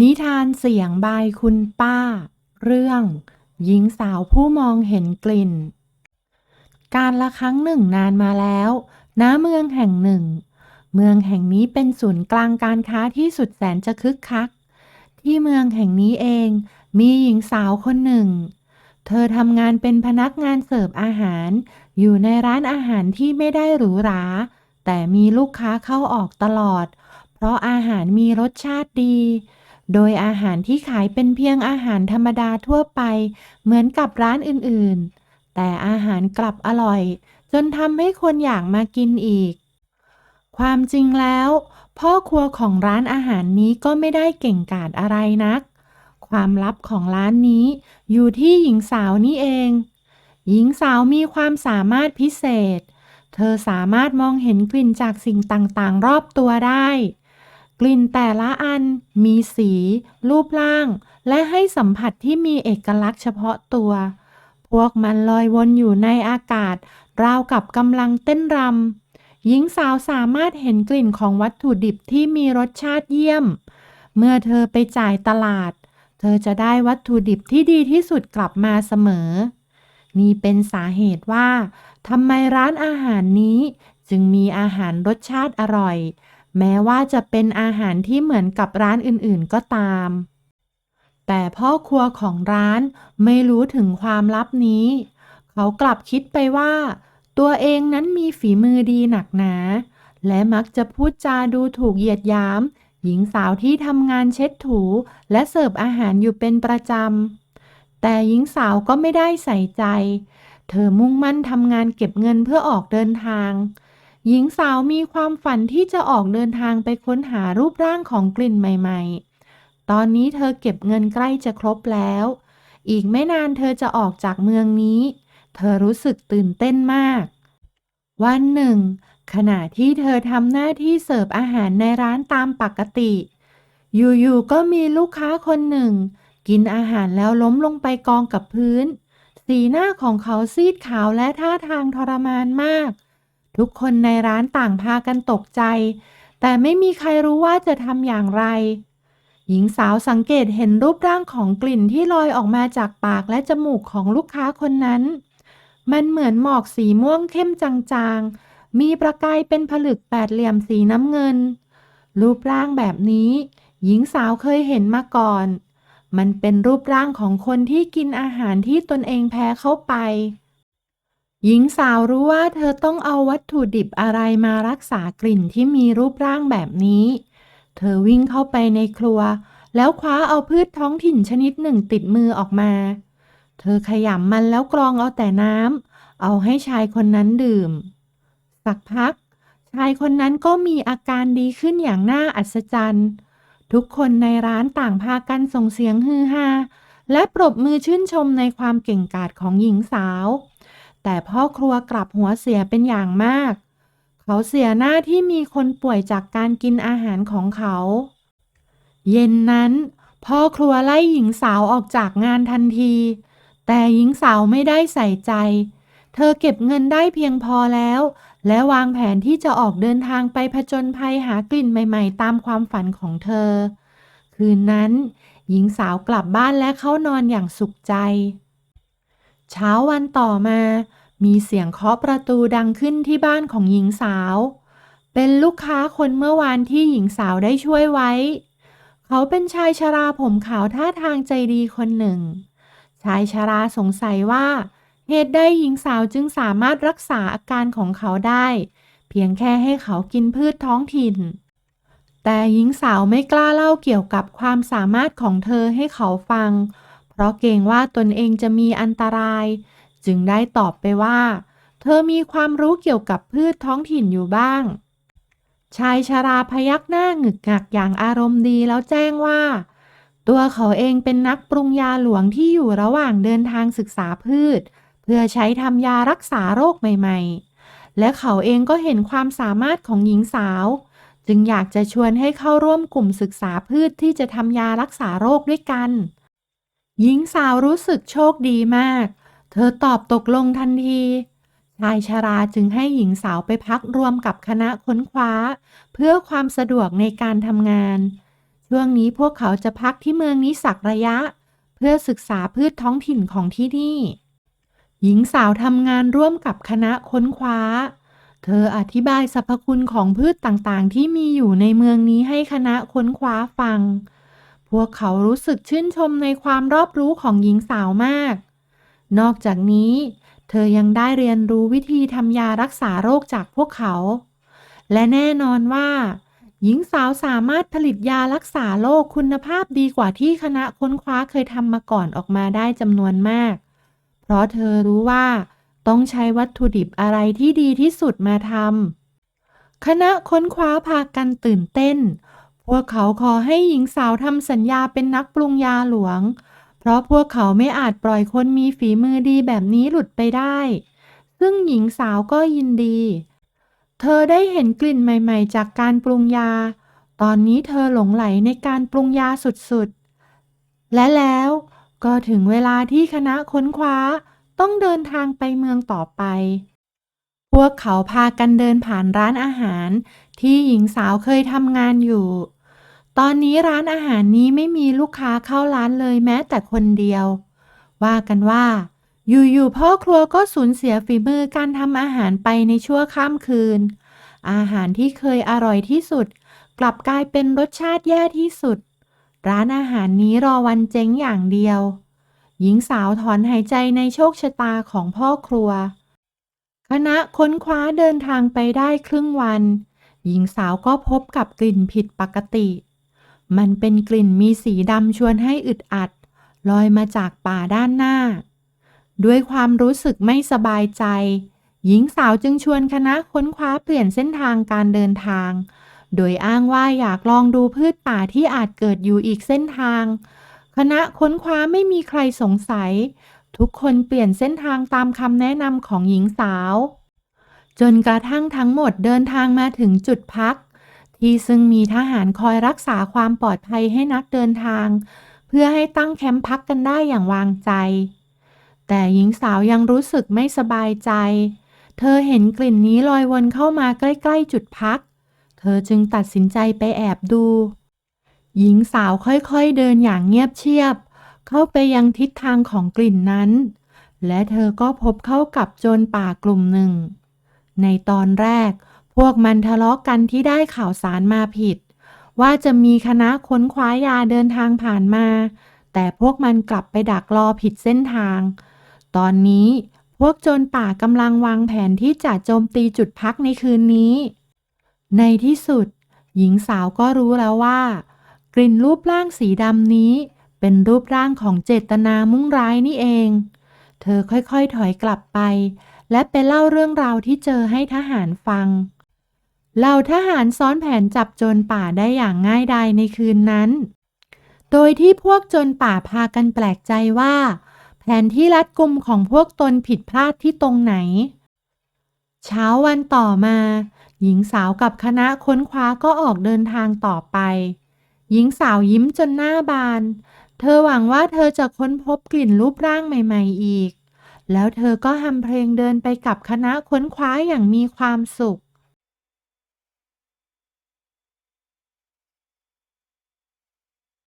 นิทานเสียงบายคุณป้า เรื่อง หญิงสาวผู้มองเห็นกลิ่น การละครั้งหนึ่งนานมาแล้วณเมืองแห่งหนึ่ง เมืองแห่งนี้เป็นศูนย์กลางการค้าที่สุดแสนจะคึกคัก ที่เมืองแห่งนี้เองมีหญิงสาวคนหนึ่ง เธอทำงานเป็นพนักงานเสิร์ฟอาหาร อยู่ในร้านอาหารที่ไม่ได้หรูหรา แต่มีลูกค้าเข้าออกตลอด เพราะอาหารมีรสชาติดี โดยอาหารที่ขายเป็นเพียงอาหารธรรมดาทั่วไป เหมือนกับร้านอื่นๆ แต่อาหารกลับอร่อย จนทำให้คนอยากมากินอีก ความจริงแล้ว พ่อครัวของร้านอาหารนี้ก็ไม่ได้เก่งกาจอะไรนัก ความลับของร้านนี้อยู่ที่หญิงสาวนี่เอง หญิงสาวมีความสามารถพิเศษ เธอสามารถมองเห็นกลิ่นจากสิ่งต่างๆ รอบตัวได้ กลิ่นแต่ละอันมีสี รูปร่าง และให้สัมผัสที่มีเอกลักษณ์เฉพาะตัว พวกมันลอยวนอยู่ในอากาศ ราวกับกำลังเต้นรำหญิงสาวสามารถเห็นกลิ่นของวัตถุดิบที่มีรสชาติเยี่ยม เมื่อเธอไปจ่ายตลาด เธอจะได้วัตถุดิบที่ดีที่สุดกลับมาเสมอ นี่เป็นสาเหตุว่าทำไมร้านอาหารนี้จึงมีอาหารรสชาติอร่อย แม้ว่าจะเป็นอาหารที่เหมือนกับร้านอื่นๆก็ตาม แต่พ่อครัวของร้านไม่รู้ถึงความลับนี้ เขากลับคิดไปว่า ตัวเองนั้นมีฝีมือดีหนักหนา และมักจะพูดจาดูถูกเหยียดหยาม หญิงสาวที่ทำงานเช็ดถูและเสิร์ฟอาหารอยู่เป็นประจำ แต่หญิงสาวก็ไม่ได้ใส่ใจ เธอมุ่งมั่นทำงานเก็บเงินเพื่อออกเดินทาง หญิงสาวมีความฝันที่จะออกเดินทางไปค้นหารูปร่างของกลิ่นใหม่ๆ ตอนนี้เธอเก็บเงินใกล้จะครบแล้ว อีกไม่นานเธอจะออกจากเมืองนี้ เธอรู้สึกตื่นเต้นมาก วันหนึ่ง ขณะที่เธอทำหน้าที่เสิร์ฟอาหารในร้านตามปกติ อยู่ๆ ก็มีลูกค้าคนหนึ่ง กินอาหารแล้วล้มลงไปกองกับพื้น สีหน้าของเขาซีดขาวและท่าทางทรมานมาก ทุกคนในร้านต่างพากันตกใจ แต่ไม่มีใครรู้ว่าจะทำอย่างไร หญิงสาวสังเกตเห็นรูปร่างของกลิ่นที่ลอยออกมาจากปากและจมูกของลูกค้าคนนั้น มันเหมือนหมอกสีม่วงเข้มจางๆ มีประกายเป็นผลึกแปดเหลี่ยมสีน้ำเงิน รูปร่างแบบนี้ หญิงสาวเคยเห็นมาก่อน มันเป็นรูปร่างของคนที่กินอาหารที่ตนเองแพ้เข้าไป หญิงสาวรู้ว่าเธอต้องเอาวัตถุดิบอะไรมารักษากลิ่นที่มีรูปร่างแบบนี้ เธอวิ่งเข้าไปในครัว แล้วคว้าเอาพืชท้องถิ่นชนิดหนึ่งติดมือออกมา เธอขยำมันแล้วกรองเอาแต่น้ำ เอาให้ชายคนนั้นดื่ม สักพัก ชายคนนั้นก็มีอาการดีขึ้นอย่างน่าอัศจรรย์ ทุกคนในร้านต่างพากันส่งเสียงฮือฮา และปรบมือชื่นชมในความเก่งกาจของหญิงสาว แต่พ่อครัวกลับหัวเสียเป็นอย่างมาก เขาเสียหน้าที่มีคนป่วยจากการกินอาหารของเขา เย็นนั้น พ่อครัวไล่หญิงสาวออกจากงานทันที แต่หญิงสาวไม่ได้ใส่ใจ เธอเก็บเงินได้เพียงพอแล้ว และวางแผนที่จะออกเดินทางไปผจญภัยหากลิ่นใหม่ ๆ ตามความฝันของเธอ คืนนั้น หญิงสาวกลับบ้านและเข้านอนอย่างสุขใจ เช้าวันต่อมา มีเสียงเคาะประตูดังขึ้นที่บ้านของหญิงสาว เป็นลูกค้าคนเมื่อวานที่หญิงสาวได้ช่วยไว้ เขาเป็นชายชราผมขาวท่าทางใจดีคนหนึ่ง ชายชราสงสัยว่า เหตุใดหญิงสาวจึงสามารถรักษาอาการของเขาได้ เพียงแค่ให้เขากินพืชท้องถิ่น แต่หญิงสาวไม่กล้าเล่าเกี่ยวกับความสามารถของเธอให้เขาฟังเพราะเกรงว่าตนเองจะมีอันตราย จึงได้ตอบไปว่า เธอมีความรู้เกี่ยวกับพืชท้องถิ่นอยู่บ้าง ชายชราพยักหน้าหงึกงักอย่างอารมณ์ดีแล้วแจ้งว่า ตัวเขาเองเป็นนักปรุงยาหลวงที่อยู่ระหว่างเดินทางศึกษาพืช เพื่อใช้ทำยารักษาโรคใหม่ๆ และเขาเองก็เห็นความสามารถของหญิงสาว จึงอยากจะชวนให้เข้าร่วมกลุ่มศึกษาพืชที่จะทำยารักษาโรคด้วยกัน หญิงสาวรู้สึกโชคดีมาก เธอตอบตกลงทันที ชายชราจึงให้หญิงสาวไปพักรวมกับคณะค้นคว้า เพื่อความสะดวกในการทำงาน ช่วงนี้พวกเขาจะพักที่เมืองนี้สักระยะ เพื่อศึกษาพืชท้องถิ่นของที่นี่ หญิงสาวทำงานร่วมกับคณะค้นคว้า เธออธิบายสรรพคุณของพืชต่างๆ ที่มีอยู่ในเมืองนี้ให้คณะค้นคว้าฟัง วกเขารู้สึกชื่นชมในความรอบรู้ของหญิงสาวมาก นอกจากนี้ เธอยังได้เรียนรู้วิธีทำยารักษาโรคจากพวกเขา และแน่นอนว่า หญิงสาวสามารถผลิตยารักษาโรคคุณภาพดีกว่าที่คณะค้นคว้าเคยทำมาก่อนออกมาได้จำนวนมาก เพราะเธอรู้ว่า ต้องใช้วัตถุดิบอะไรที่ดีที่สุดมาทำคณะค้นคว้าพากันตื่นเต้น พวกเขาขอให้หญิงสาวทำสัญญาเป็นนักปรุงยาหลวง เพราะพวกเขาไม่อาจปล่อยคนมีฝีมือดีแบบนี้หลุดไปได้ ซึ่งหญิงสาวก็ยินดี เธอได้เห็นกลิ่นใหม่ ๆ จากการปรุงยา ตอนนี้เธอหลงไหลในการปรุงยาสุดๆ และแล้วก็ถึงเวลาที่คณะค้นคว้าต้องเดินทางไปเมืองต่อไป พวกเขาพากันเดินผ่านร้านอาหารที่หญิงสาวเคยทำงานอยู่ ตอนนี้ร้านอาหารนี้ไม่มีลูกค้าเข้าร้านเลยแม้แต่คนเดียว ว่ากันว่า อยู่ๆพ่อครัวก็สูญเสียฝีมือการทำอาหารไปในชั่วข้ามคืน อาหารที่เคยอร่อยที่สุด กลับกลายเป็นรสชาติแย่ที่สุด ร้านอาหารนี้รอวันเจ๊งอย่างเดียว หญิงสาวถอนหายใจในโชคชะตาของพ่อครัว คณะค้นคว้าเดินทางไปได้ครึ่งวัน หญิงสาวก็พบกับกลิ่นผิดปกติ มันเป็นกลิ่นมีสีดำชวนให้อึดอัด ลอยมาจากป่าด้านหน้า ด้วยความรู้สึกไม่สบายใจ หญิงสาวจึงชวนคณะค้นคว้าเปลี่ยนเส้นทางการเดินทาง โดยอ้างว่าอยากลองดูพืชป่าที่อาจเกิดอยู่อีกเส้นทาง คณะค้นคว้าไม่มีใครสงสัย ทุกคนเปลี่ยนเส้นทางตามคำแนะนำของหญิงสาว จนกระทั่งทั้งหมดเดินทางมาถึงจุดพัก ที่ซึ่งมีทหารคอยรักษาความปลอดภัยให้นักเดินทาง เพื่อให้ตั้งแคมป์พักกันได้อย่างวางใจ แต่หญิงสาวยังรู้สึกไม่สบายใจ เธอเห็นกลิ่นนี้ลอยวนเข้ามาใกล้ๆจุดพัก เธอจึงตัดสินใจไปแอบดู หญิงสาวค่อยๆเดินอย่างเงียบเชียบ เข้าไปยังทิศทางของกลิ่นนั้น และเธอก็พบเข้ากับโจรป่ากลุ่มหนึ่ง ในตอนแรก พวกมันทะเลาะกันที่ได้ข่าวสารมาผิด ว่าจะมีคณะค้นคว้ายาเดินทางผ่านมา แต่พวกมันกลับไปดักรอผิดเส้นทาง ตอนนี้พวกโจรป่ากำลังวางแผนที่จะโจมตีจุดพักในคืนนี้ ในที่สุด หญิงสาวก็รู้แล้วว่า กลิ่นรูปร่างสีดำนี้ เป็นรูปร่างของเจตนามุ่งร้ายนี่เอง เธอค่อยๆถอยกลับไป และไปเล่าเรื่องราวที่เจอให้ทหารฟัง เหล่าทหารซ้อนแผนจับโจรป่าได้อย่างง่ายดายในคืนนั้น โดยที่พวกโจรป่าพากันแปลกใจว่า แผนที่รัดกุมของพวกตนผิดพลาดที่ตรงไหน เช้าวันต่อมา หญิงสาวกับคณะค้นคว้าก็ออกเดินทางต่อไป หญิงสาวยิ้มจนหน้าบาน เธอหวังว่าเธอจะค้นพบกลิ่นรูปร่างใหม่ ๆ อีก แล้วเธอก็ฮัมเพลงเดินไปกับคณะค้นคว้าอย่างมีความสุข